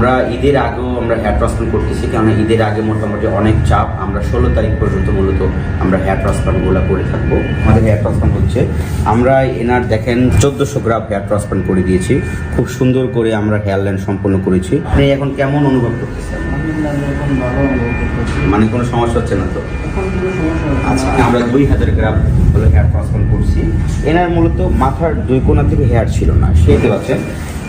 আমরা ঈদের আগেও আমরা হেয়ার ট্রান্সপ্লান্ট করতেছি কারণ ঈদের আগে মোটামুটি অনেক চাপ। আমরা ষোলো তারিখ পর্যন্ত মূলত আমরা হেয়ার ট্রান্সপ্লান্টগুলো করে থাকব। আমাদের হেয়ার ট্রান্সপ্লান্ট হচ্ছে। আমরা এনার দেখেন চোদ্দোশো গ্রাম হেয়ার ট্রান্সপ্লান্ট করে দিয়েছি। খুব সুন্দর করে আমরা হেয়ার লাইন সম্পন্ন করেছি। আপনি এখন কেমন অনুভব করতেছেন? মানে কোনো সমস্যা হচ্ছে না তো? আচ্ছা আমরা দুই হাজার গ্রাম হলো হেয়ার ট্রান্সপ্লান্ট করছি। এনার মূলত মাথার দুই কোণা থেকে হেয়ার ছিল না সেতে পাচ্ছেন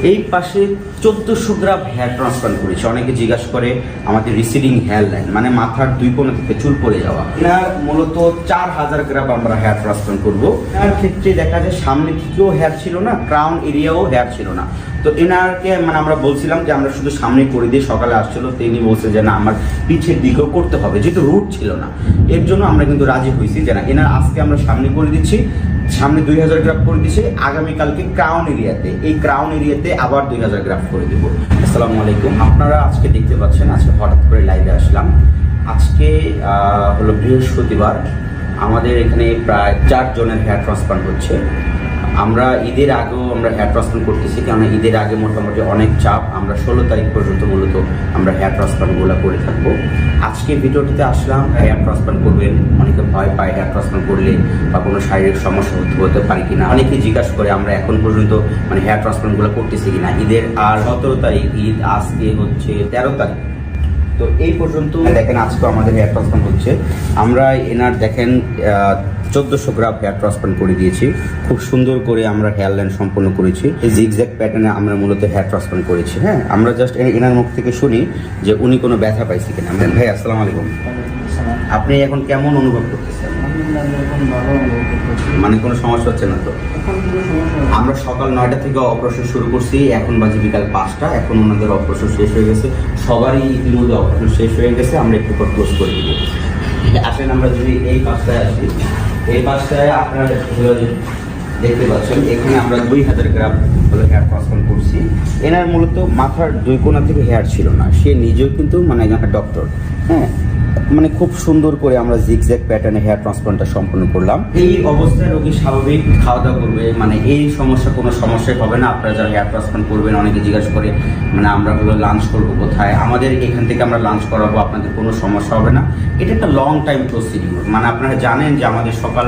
এই পাশে চোদ্দোশো গ্রাম হেয়ার ট্রান্সপ্লান্ট করেছি। অনেকে জিজ্ঞাসা করে, আমাদের রিসিডিং হেয়ার লাইন মানে মাথার দুই কোনো থেকে চুল পড়ে যাওয়া। এনার মূলত চার হাজার গ্রাম আমরা হেয়ার ট্রান্সপ্লান্ট করব। এনার ক্ষেত্রে দেখা যায়, সামনে থেকেও হেয়ার ছিল না ক্রাউন এরিয়াও হেয়ার ছিল না। তো এনারকে মানে আমরা বলছিলাম যে আমরা শুধু সামনে করে দিয়ে সকালে আসছিল তিনি বলছে যে না, আমার পিছের দিকেও করতে হবে, যেহেতু রুট ছিল না। এর জন্য আমরা কিন্তু রাজি হয়েছি যে না, এনার আজকে আমরা সামনে করে দিচ্ছি, সামনে দুই হাজার গ্রাফ করে দিচ্ছি, আগামীকালকে ক্রাউন এরিয়াতে এই ক্রাউন এরিয়াতে আবার দুই হাজার গ্রাফ করে দেবো। আসসালামু আলাইকুম। আপনারা আজকে দেখতে পাচ্ছেন, আজকে হঠাৎ করে লাইভে আসলাম। আজকে হলো বৃহস্পতিবার। আমাদের এখানে প্রায় চার জনের হেয়ার ট্রান্সপ্লান্ট হচ্ছে। আমরা ঈদের আগেও আমরা হেয়ার ট্রান্সপ্লান্ট করতেছি কারণ ঈদের আগে মোটামুটি অনেক চাপ। আমরা ষোলো তারিখ পর্যন্ত মূলত আমরা হেয়ার ট্রান্সপ্লান্টগুলো করে থাকব। আজকে ভিডিওটিতে আসলাম হেয়ার ট্রান্সপ্লান্ট করবেন। অনেকে ভয় পায় হেয়ার ট্রান্সপ্লান্ট করলে বা কোনো শারীরিক সমস্যা হতে হতে পারি কিনা। অনেকে জিজ্ঞাসা করে আমরা এখন পর্যন্ত মানে হেয়ার ট্রান্সপ্লান্টগুলো করতেছি কিনা। ঈদের আর সতেরো তারিখ, ঈদ আজকে হচ্ছে তেরো তারিখ। তো এই পর্যন্ত দেখেন, আজকে আমাদের হেয়ার ট্রান্সপ্লান্ট হচ্ছে। আমরা এনার দেখেন চোদ্দোশো গ্রাম হেয়ার ট্রান্সপ্লান্ট করে দিয়েছি। খুব সুন্দর করে আমরা হেয়ার লাইন সম্পন্ন করেছি। এই জিগজ্যাক প্যাটার্নে আমরা মূলত হেয়ার ট্রান্সপ্লান্ট করেছি হ্যাঁ? আমরা জাস্ট এনার মুখ থেকে শুনি যে উনি কোনো ব্যথা পাইছে কিনা। ভাই, আসসালামু আলাইকুম। আপনি এখন কেমন অনুভব করতেছেন? মানে কোনো সমস্যা হচ্ছে না তো। আমরা সকাল নয়টা থেকে অপারেশন শুরু করছি, এখন বাজে বিকাল পাঁচটা, এখন ওনাদের অপারেশন শেষ হয়ে গেছে। সবারই ইতিমধ্যে অপারেশন শেষ হয়ে গেছে, আমরা একটু পর ক্লোজ করে দিব। আসেন আমরা যদি এই পাঁচটায় আসি, এই পাঁচটায় আপনারা দেখতে পাচ্ছেন, এখানে আমরা দুই হাজার গ্রাম হলো হেয়ার ট্রান্সপ্লান্ট করছি। এনার মূলত মাথার দুই কোণা থেকে হেয়ার ছিল না, সে নিজেও কিন্তু মানে একজন ডক্টর হ্যাঁ? মানে খুব সুন্দর করে আমরা জিগজ্যাগ প্যাটার্নে হেয়ার ট্রান্সপ্লান্টটা সম্পন্ন করলাম। এই অবস্থায় রোগী স্বাভাবিক খাওয়া দাওয়া করবে মানে এই সমস্যা কোনো সমস্যাই হবে না। আপনারা যারা হেয়ার ট্রান্সপ্লান্ট করবেন, অনেকে জিজ্ঞাসা করে মানে আমরা হলো লাঞ্চ করব কোথায়? আমাদের এখান থেকে আমরা লাঞ্চ করাবো, আপনাদের কোনো সমস্যা হবে না। এটা একটা লং টাইম প্রসিডিউর মানে আপনারা জানেন যে আমাদের সকাল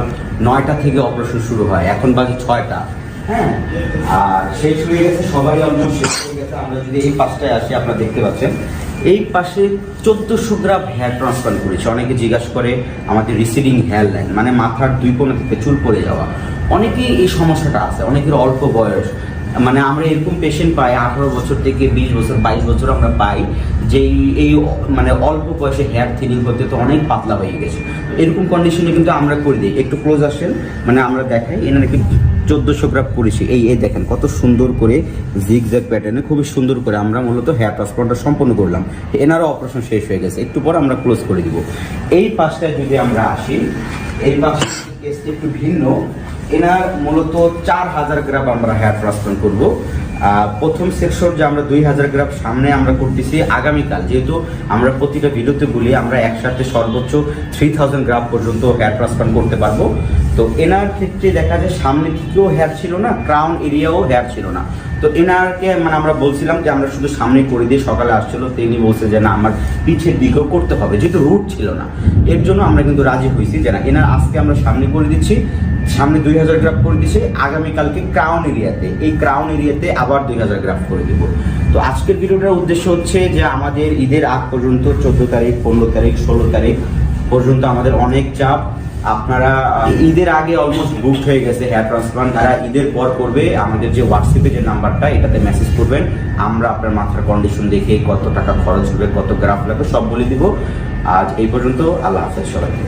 নয়টা থেকে অপারেশন শুরু হয়, এখন বাকি ছয়টা। হ্যাঁ? আর গেছে, সবাই অলমোস্ট শেষ হয়ে গেছে। আমরা যদি এই পাশটায় আসি, আপনারা দেখতে পাচ্ছেন। এই পাশে চোদ্দোশো গ্রাম হেয়ার ট্রান্সপ্লান্ট করেছি। অনেকে জিজ্ঞাসা করে, আমাদের রিসিডিং হেয়ার লাইন মানে মাথার দুই কোণা থেকে চুল পড়ে যাওয়া। অনেকেই এই সমস্যাটা আছে, অনেকের অল্প বয়স। মানে আমরা এরকম পেশেন্ট পাই, আঠারো বছর থেকে বিশ বছর, বাইশ বছর আমরা পাই যে এই- মানে অল্প বয়সে হেয়ার থিনিং করতে তো অনেক পাতলা হয়ে গেছে। এরকম কন্ডিশনে কিন্তু আমরা করে দিই। একটু ক্লোজ আসেন মানে আমরা দেখাই। এনারা কিন্তু চোদ্দোশো গ্রাম করেছি এই এই দেখেন, কত সুন্দর করে জিগজ্যাগ প্যাটার্নে খুবই সুন্দর করে আমরা মূলত হেয়ার ট্রান্সপ্লান্টটা সম্পন্ন করলাম। এনারও অপারেশন শেষ হয়ে গেছে। একটু পর আমরা ক্লোজ করে দিব। এই পাশটায় যদি আমরা আসি, এই পাশটা একটু ভিন্ন। এনার মূলত চার হাজার গ্রাম আমরা হেয়ার ট্রান্সপ্লান্ট করব। প্রথম সেকশন যে আমরা দুই হাজার গ্রাম সামনে আমরা করতেছি আগামীকাল। যেহেতু আমরা প্রতিটা ভিডিওতে বলি আমরা একসাথে সর্বোচ্চ থ্রি থাউজেন্ড গ্রাম পর্যন্ত হেয়ার ট্রান্সপ্লান্ট করতে পারব। তো এনার ক্ষেত্রে দেখা যায় সামনে থেকেও হেয়ার ছিল না? ক্রাউন এরিয়াও হেয়ার ছিল না। তো এনারকে মানে আমরা বলছিলাম যে আমরা শুধু সামনে করে দিয়ে সকালে আসছিল তিনি বলছে যে না, আমার পিছের দিকেও করতে হবে, যেহেতু রুট ছিল না। এর জন্য আমরা কিন্তু রাজি হয়েছি যে না, এনার আজকে আমরা সামনে করে দিচ্ছি, সামনে দুই হাজার গ্রাফ করে দিচ্ছি, আগামীকালকে ক্রাউন এরিয়াতে এই ক্রাউন এরিয়াতে আবার দুই হাজার গ্রাফ করে দিব। তো আজকের ভিডিওটার উদ্দেশ্য হচ্ছে যে আমাদের ঈদের আগ পর্যন্ত, চোদ্দ তারিখ, পনেরো তারিখ, ষোলো তারিখ পর্যন্ত আমাদের অনেক চাপ আপনারা ঈদের আগে অলমোস্ট বুক হয়ে গেছে হেয়ার ট্রান্সপ্লান্ট তারা ঈদের পর করবে, আমাদের যে হোয়াটসঅ্যাপে যে নাম্বারটা, এটাতে মেসেজ করবেন। আমরা আপনার মাথার কন্ডিশন দেখে কত টাকা খরচ হবে, কত গ্রাফ লাগবে, সব বলে দিব। আজ এই পর্যন্ত, আল্লাহ হাফেজ সবাইকে।